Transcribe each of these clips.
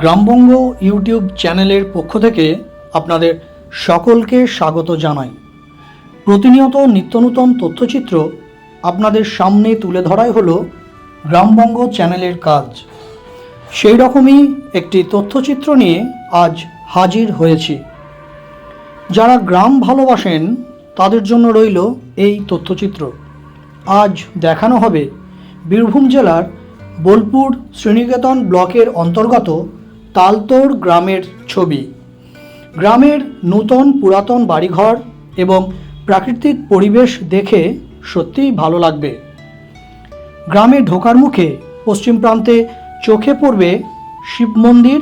গ্রামবঙ্গ YouTube চ্যানেলের পক্ষ থেকে আপনাদের সকলকে স্বাগত জানাই। প্রতিনিয়ত নিত্যনূতন তথ্যচিত্র আপনাদের সামনে তুলে ধরাই হলো গ্রামবঙ্গ চ্যানেলের কাজ। সেই রকমই একটি তথ্যচিত্র নিয়ে আজ হাজির হয়েছি। যারা গ্রাম ভালোবাসেন, তাদের জন্য রইল এই তথ্যচিত্র। আজ দেখানো হবে বীরভূম জেলার বোলপুর শ্রীনিকেতন ব্লকের অন্তর্গত তালতোড় গ্রামের ছবি। গ্রামের নূতন পুরাতন বাড়িঘর এবং প্রাকৃতিক পরিবেশ দেখে সত্যিই ভালো লাগবে। গ্রামে ঢোকার মুখে পশ্চিম প্রান্তে চোখে পড়বে শিব মন্দির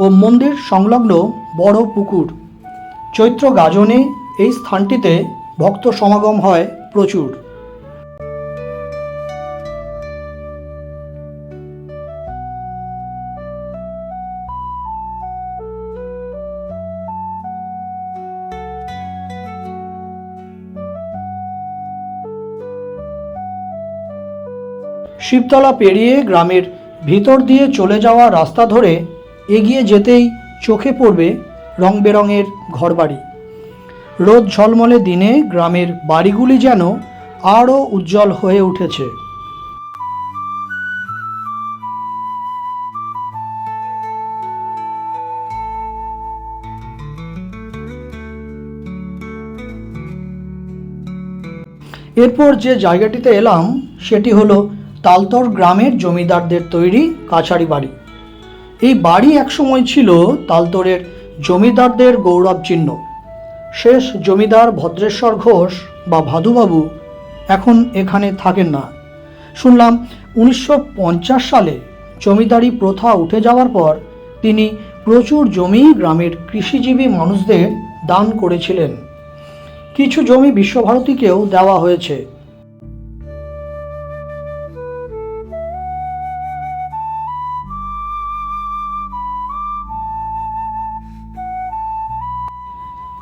ও মন্দির সংলগ্ন বড় পুকুর। চৈত্র গাজনে এই স্থানটিতে ভক্ত সমাগম হয় প্রচুর। শিবতলা পেরিয়ে গ্রামের ভিতর দিয়ে চলে যাওয়া রাস্তা ধরে এগিয়ে যেতেই চোখে পড়বে রং বেরঙের ঘরবাড়ি। রোদ ঝলমলে দিনে গ্রামের বাড়িগুলি যেন আরও উজ্জ্বল হয়ে উঠেছে। এরপর যে জায়গাটিতে এলাম, সেটি হলো তালতর গ্রামের জমিদারদের তৈরি কাছারি বাড়ি। এই বাড়ি একসময় ছিল তালতরের জমিদারদের গৌরব চিহ্ন। শেষ জমিদার ভদ্রেশ্বর ঘোষ বা ভাদুবাবু এখন এখানে থাকেন না। শুনলাম উনিশশো পঞ্চাশ সালে জমিদারি প্রথা উঠে যাওয়ার পর তিনি প্রচুর জমি গ্রামের কৃষিজীবী মানুষদের দান করেছিলেন। কিছু জমি বিশ্বভারতীকেও দেওয়া হয়েছে।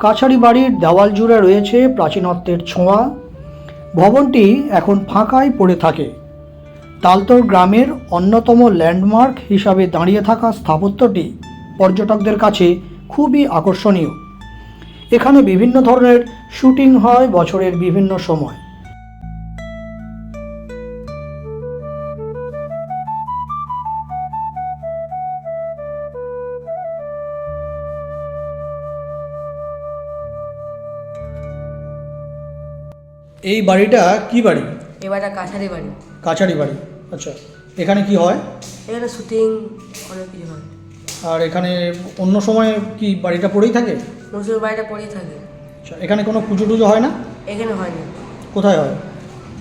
কাছারি বাড়ির দেওয়াল জুড়ে রয়েছে প্রাচীনত্বের ছোঁয়া। ভবনটি এখন ফাঁকায় পড়ে থাকে। তালতোর গ্রামের অন্যতম ল্যান্ডমার্ক হিসাবে দাঁড়িয়ে থাকা স্থাপত্যটি পর্যটকদের কাছে খুবই আকর্ষণীয়। এখানে বিভিন্ন ধরনের শুটিং হয় বছরের বিভিন্ন সময়। এই বাড়িটা কি বাড়ি? এই বাড়িটা কাছারি বাড়ি। কাছারি বাড়ি। আচ্ছা এখানে কি হয়? এখানে শুটিং অনেক কিছু হয়। আর এখানে অন্য সময় কি বাড়িটা পড়েই থাকে? নজরুল বাড়িটা পড়েই থাকে। আচ্ছা এখানে কোনো পুজো টুজো হয় না? এখানে হয় না কোথায় হয়?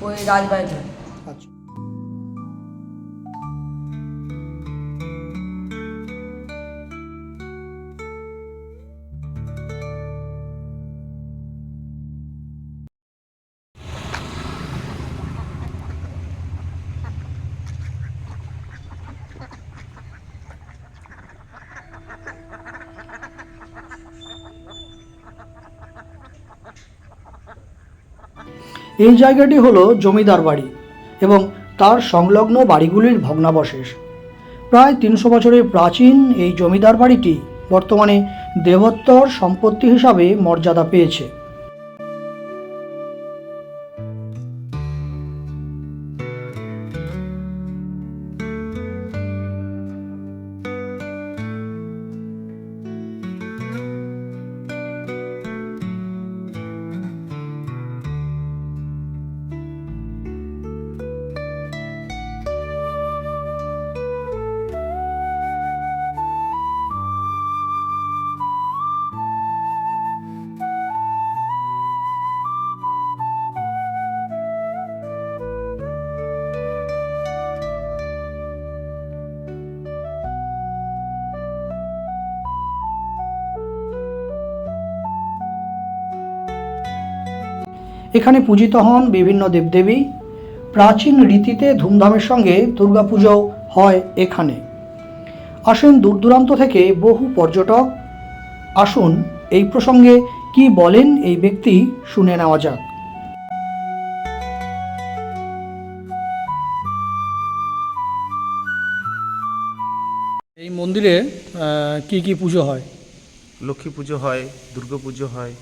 ওই রাজবাড়িতে। হয় এই জায়গাটি হলো জমিদার বাড়ি এবং তার সংলগ্ন বাড়িগুলির ভগ্নাবশেষ। প্রায় তিনশো বছরের প্রাচীন এই জমিদার বাড়িটি বর্তমানে দেবোত্তর সম্পত্তি হিসাবে মর্যাদা পেয়েছে। এখানে পূজিত হন বিভিন্ন দেবদেবী। প্রাচীন রীতিতে ধুমধামের সঙ্গে দুর্গাপুজো হয় এখানে। আসেন দূর দূরান্ত থেকে বহু পর্যটক আসুন এই প্রসঙ্গে কি বলেন এই ব্যক্তি শুনে নেওয়া যাক। এই মন্দিরে আহ, কি কি পুজো হয়? লক্ষ্মী পুজো হয় দুর্গা পুজো হয়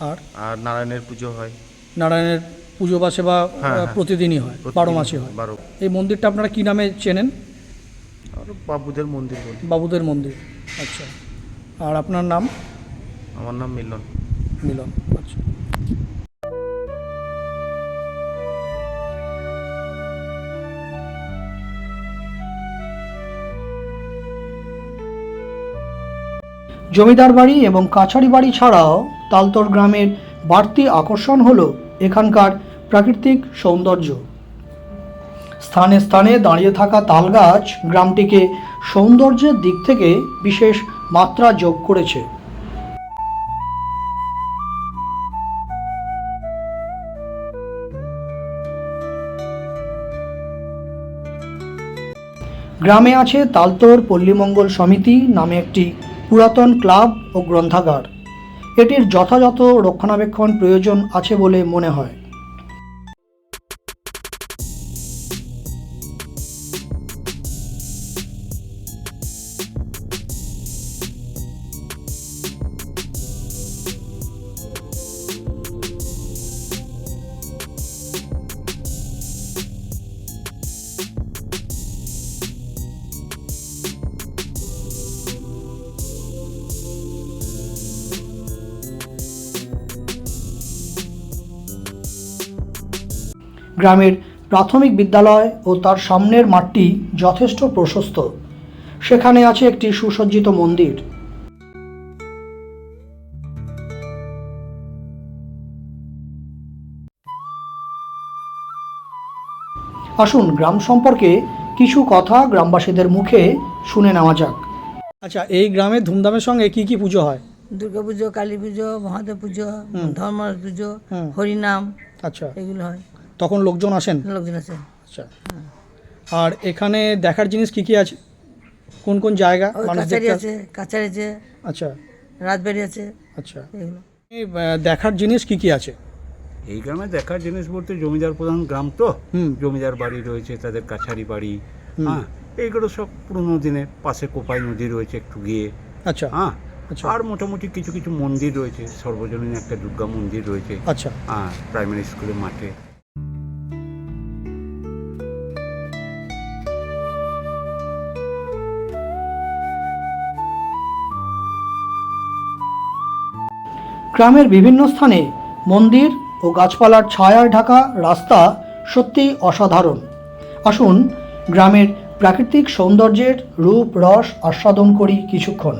আর? আর নারায়ণের পুজো হয়। নারায়ণের পুজো বা সেবা হ্যাঁ, হ্যাঁ। প্রতিদিনই হয় বারো মাসে হয়। বারো। এই মন্দিরটা আপনারা কি নামে চেনেন? আর বাবুদের মন্দির বলি। বাবুদের মন্দির আচ্ছা। আর আপনার নাম? আমার নাম মিলন। মিলন আচ্ছা। জমিদার বাড়ি এবং কাছারি বাড়ি ছাড়াও তালতর গ্রামের বাড়তি আকর্ষণ হল এখানকার প্রাকৃতিক সৌন্দর্য। স্থানে স্থানে দাঁড়িয়ে থাকা তালগাছ গ্রামটিকে সৌন্দর্যের দিক থেকে বিশেষ মাত্রা যোগ করেছে। গ্রামে আছে তালতোর পল্লীমঙ্গল সমিতি নামে একটি পুরাতন ক্লাব ও গ্রন্থাগার। এটির যথাযথ রক্ষণাবেক্ষণ প্রয়োজন আছে বলে মনে হয়। গ্রামের প্রাথমিক বিদ্যালয় ও তার সামনের মাঠটি যথেষ্ট প্রশস্ত। সেখানে আছে একটি সুসজ্জিত মন্দির। আসুন গ্রাম সম্পর্কে কিছু কথা গ্রামবাসীদের মুখে শুনে নেওয়া যাক। আচ্ছা এই গ্রামে ধুমধামের সঙ্গে কি কি পুজো হয়? দুর্গা পুজো কালী পুজো মহাদেব পুজো ধর্ম পুজো হরিনাম আচ্ছা। এগুলো হয়। তখন লোকজন আসেন? লোকজন আছে আচ্ছা। আর এখানে দেখার জিনিস কি কি আছে? কোন কোন জায়গা মানুষ কাছারি দেখতে আছে কাছারি আছে আচ্ছা। রাজবাড়ি আছে আচ্ছা। এই, দেখার জিনিস কি কি আছে? এই গ্রামে দেখার জিনিস বলতে জমিদার প্রধান গ্রাম তো। হুম। জমিদার বাড়ি রয়েছে তাদের কাছারি বাড়ি। হ্যাঁ এইগুলো সব পুরোনো দিনের পাশে কোপাই নদী রয়েছে একটু গিয়ে। আচ্ছা। হ্যাঁ আচ্ছা। আর মোটামুটি কিছু কিছু মন্দির রয়েছে সর্বজনীন একটা দুর্গা মন্দির রয়েছে। আচ্ছা। হ্যাঁ প্রাইমারি স্কুলের মাঠে। গ্রামের বিভিন্ন স্থানে মন্দির ও গাছপালার ছায়ার ঢাকা রাস্তা সত্যিই অসাধারণ। আসুন গ্রামের প্রাকৃতিক সৌন্দর্যের রূপ, রস আস্বাদন করি কিছুক্ষণ।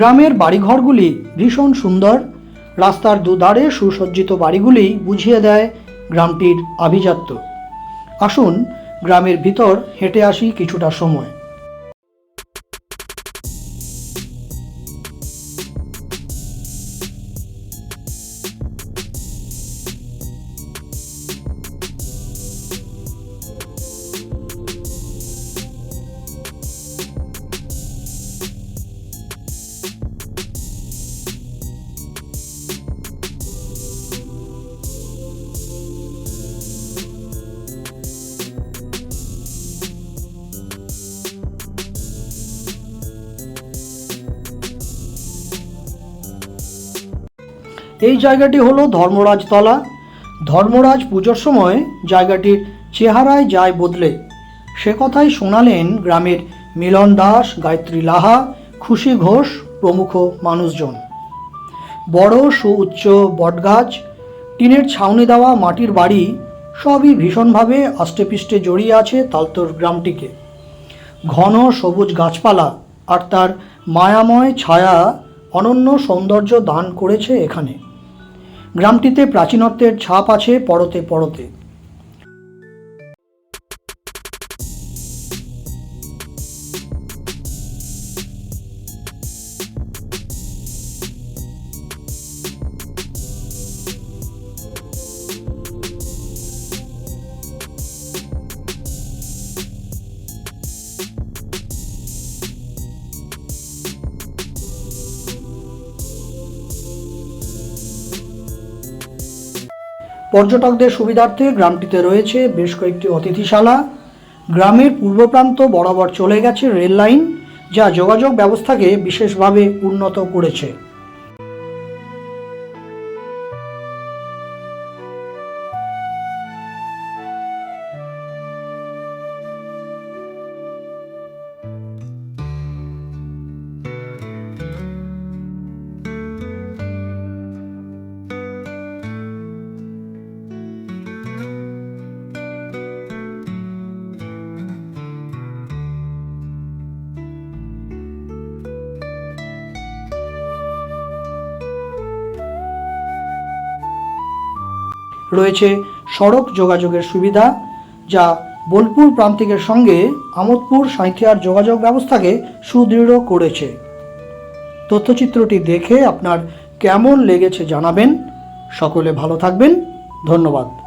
গ্রামের বাড়িঘরগুলি ভীষণ সুন্দর। রাস্তার দুধারে সুসজ্জিত বাড়িগুলি বুঝিয়ে দেয় গ্রামটির আভিজাত্য। আসুন, গ্রামের ভিতর হেঁটে আসি কিছুটা সময়। এই জায়গাটি হলো ধর্মরাজতলা। ধর্মরাজ পুজোর সময় জায়গাটির চেহারায় যায় বদলে। সে কথাই শোনালেন গ্রামের মিলন দাস, গায়ত্রী লাহা, খুশি ঘোষ প্রমুখ মানুষজন। বড়, সুউচ্চ বটগাছ, টিনের ছাউনি দেওয়া মাটির বাড়ি সবই ভীষণভাবে আষ্টেপৃষ্টে জড়িয়ে আছে তালতোর গ্রামটিকে। ঘন সবুজ গাছপালা আর তার মায়াময় ছায়া অনন্য সৌন্দর্য দান করেছে এখানে। গ্রামটিতে প্রাচীনত্বের ছাপ আছে পরতে পরতে। পর্যটকদের সুবিধার্থে গ্রামটিতে রয়েছে বেশ কয়েকটি অতিথিশালা। গ্রামের পূর্ব প্রান্ত বরাবর চলে গেছে রেল লাইন যা যোগাযোগ ব্যবস্থাকে বিশেষভাবে উন্নত করেছে। রয়েছে সড়ক যোগাযোগের সুবিধা, যা বোলপুর প্রান্তিকের সঙ্গে আমোদপুর সাঁথিয়ার যোগাযোগ ব্যবস্থাকে সুদৃঢ় করেছে। তথ্যচিত্রটি দেখে আপনার কেমন লেগেছে জানাবেন। সকলে ভালো থাকবেন। ধন্যবাদ।